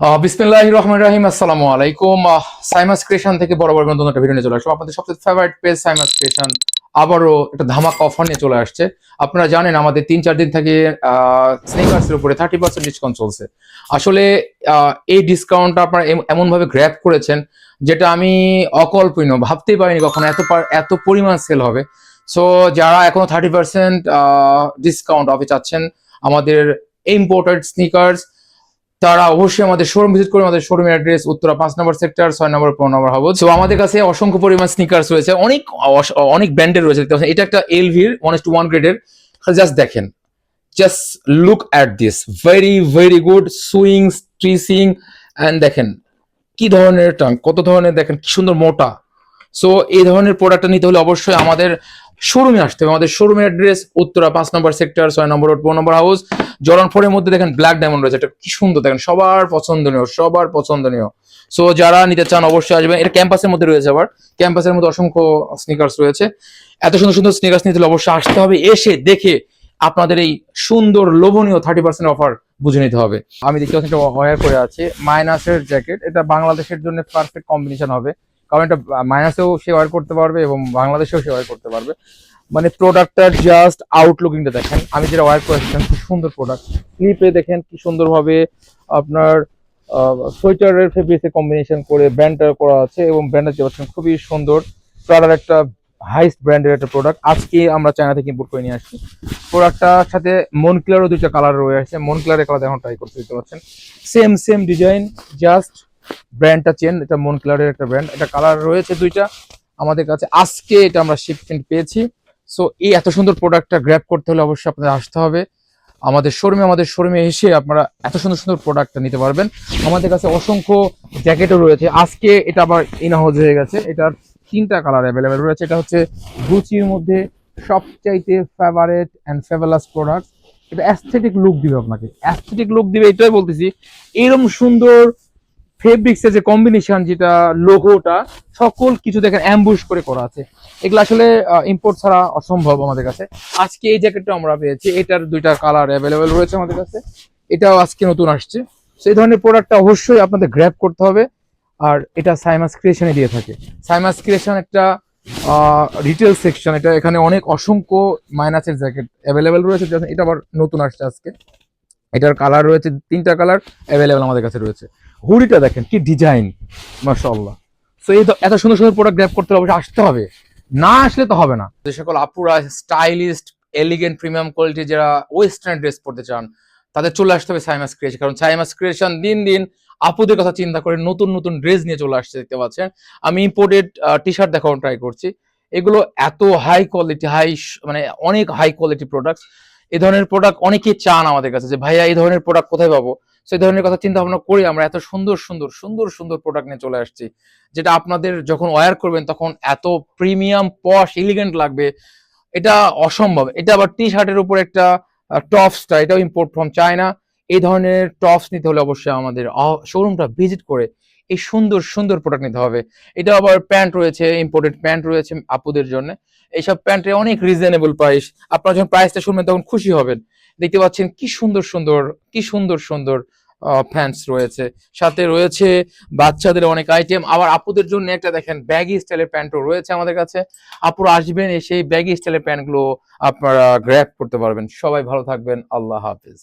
বিসমিল্লাহ রহমান রাহিম, আসসালামু আলাইকুম। সাইমাস ক্রিয়েশন থেকে বড় নতুন একটা ভিডিও নিয়ে চলে আসব আপনাদের সবচেয়ে ফেভারিট পেজ সাইমাস ক্রিয়েশন আবারও একটা ধামাকা অফার নিয়ে চলে আসছে। আপনারা জানেন, আমাদের তিন চার দিন থেকে স্নেকার্স এর উপরে থার্টি পার্সেন্ট ডিসকাউন্ট চলছে। আসলে এই ডিসকাউন্টটা আপনারা এম- এমনভাবে গ্র্যাপ করেছেন, যেটা আমি অকল্পনীয় ভাবতেই পারিনি কখনো এত এত পরিমাণ সেল হবে। সো যারা এখনও থার্টি পার্সেন্ট ডিসকাউন্ট অফে চাচ্ছেন, আমাদের ইম্পোর্টেড স্নিকার্স তারা অবশ্যই আমাদের শোরুম ভিজিট করে আমাদের শোরুমের অ্যাড্রেস উত্তরা পাঁচ নম্বর সেক্টর ছয় নম্বর পনেরো নম্বর হাবুদ তো আমাদের কাছে অসংখ্য পরিমাণ স্নিকার্স রয়েছে, অনেক অনেক ব্র্যান্ডের রয়েছে। দেখতে। এটা একটা এল এলভির ওয়ান টু ওয়ান গ্রেডের জাস্ট দেখেন just look at this very very good swing স্ট্রিসিং and দেখেন, কি ধরনের টাং কত ধরনের, দেখেন, কি সুন্দর মোটা। সো এই ধরনের প্রোডাক্টটা নিতে হলে অবশ্যই আমাদের শোরুমে আসতে হবে। আমাদের শোরুমের অ্যাড্রেস উত্তরা পাঁচ নম্বর সেক্টর ছয় নম্বর পনেরো নম্বর হাউস জরান ফোরের মধ্যে দেখেন ব্ল্যাক ডায়মন্ড রয়েছে। এটা কি সুন্দর, দেখেন সবার পছন্দনীয় সবার পছন্দনীয়। সো যারা নিতে চান অবশ্যই আসবেন। এটা ক্যাম্পাসের মধ্যে রয়েছে আবার। ক্যাম্পাসের মধ্যে অসংখ্য স্নিকার্স রয়েছে। এত সুন্দর সুন্দর স্নিকার্স নিতে অবশ্যই আসতে হবে। এসে দেখে আপনাদের এই সুন্দর, লোভনীয় থার্টি পার্সেন্ট অফার বুঝে নিতে হবে। আমি দেখতে পাচ্ছি একটা ওয়ার করে আছে। মাইনাসের জ্যাকেট এটা বাংলাদেশের জন্য পারফেক্ট কম্বিনেশন হবে। কারণ এটা মাইনাসেও সে ওয়ার করতে পারবে এবং বাংলাদেশেও সে ওয়ার করতে পারবে। মানে প্রোডাক্টটার জাস্ট আউটলুকিংটা দেখেন। আমি যেটা ওয়ার করেছিলাম খুব সুন্দর প্রোডাক্ট ক্লিপে দেখেন কি সুন্দরভাবে আপনার সোয়েটারের ফেব্রিক্সে কম্বিনেশন করে ব্র্যান্ডটা করা আছে এবং ব্র্যান্ডটা যে খুবই সুন্দর। প্রাডার একটা হাইস্ট ব্র্যান্ডের একটা প্রোডাক্ট আজকে আমরা চায়না থেকে ইম্পোর্ট করে নিয়ে আসছি। প্রোডাক্টটার সাথে মন ক্লিয়ারও দুইটা কালার রয়েছে মন ক্লিয়ারের কালার এখন ট্রাই করতে দিতে পারছেন সেম সেম ডিজাইন জাস্ট ব্র্যান্ডটা চেন এটা মন ক্লিয়ারের একটা ব্র্যান্ড এটা কালার রয়েছে দুইটা। আমাদের কাছে আজকে এটা আমরা শিপমেন্ট পেয়েছি। সো এই এত সুন্দর প্রোডাক্টটা গ্র্যাব করতে হলে অবশ্যই আপনাদের আসতে হবে। আমাদের শোরুমে আমাদের শোরুমে এসে আপনারা এত সুন্দর সুন্দর প্রোডাক্টটা নিতে পারবেন। আমাদের কাছে অসংখ্য জ্যাকেটও রয়েছে। আজকে এটা আবার ইনহাউজ হয়ে গেছে। এটার তিনটা কালার অ্যাভেলেবেল রয়েছে। এটা হচ্ছে গুচির মধ্যে সবচাইতে ফেভারেট অ্যান্ড ফেভারাস প্রোডাক্ট এটা অ্যাস্থেটিক লুক দিবে আপনাকে। অ্যাস্থেটিক লুক দিবে, এটাই বলতেছি। এরকম সুন্দর ফেব্রিক্স যে কম্বিনেশন যেটা লোগোটা সকল কিছু দেখেন অ্যাম্বুশ করে করা আছে। এগুলো আসলে ইম্পোর্ট ছাড়া অসম্ভব আমাদের কাছে। আজকে এই জ্যাকেটটা আমরা পেয়েছি, এটার দুইটা কালার অ্যাভেলেবেল রয়েছে আমাদের কাছে। এটাও আজকে নতুন আসছে। সেই ধরনের প্রোডাক্টটা অবশ্যই আপনাদের গ্র্যাব করতে হবে। আর এটা সাইমাস ক্রিয়েশনে দিয়ে থাকে। সাইমাস ক্রিয়েশন একটা রিটেল সেকশন এটা এখানে অনেক অসংখ্য মাইনাসের জ্যাকেট অ্যাভেলেবেল রয়েছে। এটা আবার নতুন আসছে আজকে। এটার কালার রয়েছে, তিনটা কালার অ্যাভেলেবেল আমাদের কাছে রয়েছে। হুডিটা দেখেন, কি ডিজাইন মাশাআল্লাহ। সো এই তো এত সুন্দর সুন্দর প্রোডাক্ট গ্র্যাপ করতে অবশ্যই আসতে হবে। না আসলে তো হবে না। যে সকল আপুরা স্টাইলিস্ট এলিগেন্ট প্রিমিয়াম কোয়ালিটি যারা ওয়েস্টার্ন ড্রেস পরতে চান, তাদের চলে আসতে হবে সাইমাস ক্রিয়েশন কারণ সাইমাস ক্রিয়েশন দিন দিন আপুদের কথা চিন্তা করে নতুন নতুন ড্রেস নিয়ে চলে আসছে, দেখতে পাচ্ছেন। আমি ইম্পোর্টেড টি শার্ট দেখানো ট্রাই করছি। এগুলো এত হাই কোয়ালিটি হাই মানে অনেক হাই কোয়ালিটি প্রোডাক্ট এই ধরনের প্রোডাক্ট অনেকেই চান আমাদের কাছে যে, ভাইয়া, এই ধরনের প্রোডাক্ট কোথায় পাবো? সেই ধরনের কথা চিন্তা ভাবনা করে আমরা এত সুন্দর সুন্দর সুন্দর সুন্দর প্রোডাক্ট নিয়ে চলে আসছি, যেটা আপনাদের যখন ওয়্যার করবেন তখন এত প্রিমিয়াম পশ এলিগেন্ট লাগবে। এটা অসম্ভব। এটা আবার টি শার্টের উপর একটা টপসটা এটাও ইম্পোর্ট ফ্রম চায়না এই ধরনের টপস নিতে হলে অবশ্যই আমাদের শোরুমটা ভিজিট করে এই সুন্দর সুন্দর প্রোডাক্ট নিতে হবে। এটা আবার প্যান্ট রয়েছে ইম্পোর্টেড প্যান্ট রয়েছে আপুদের জন্য। এইসব প্যান্টের অনেক রিজনেবল প্রাইস আপনারা যখন প্রাইসটা শুনবেন তখন খুশি হবেন। দেখতে পাচ্ছেন কি সুন্দর সুন্দর, কি সুন্দর সুন্দর প্যান্টস রয়েছে। সাথে রয়েছে বাচ্চাদের অনেক আইটেম আবার আপুদের জন্য একটা দেখেন ব্যাগি স্টাইলের প্যান্টও রয়েছে আমাদের কাছে। আপুরা আসবেন এসে ব্যাগি স্টাইলের প্যান্টগুলো আপনারা গ্র্যাপ করতে পারবেন। সবাই ভালো থাকবেন। আল্লাহ হাফিজ।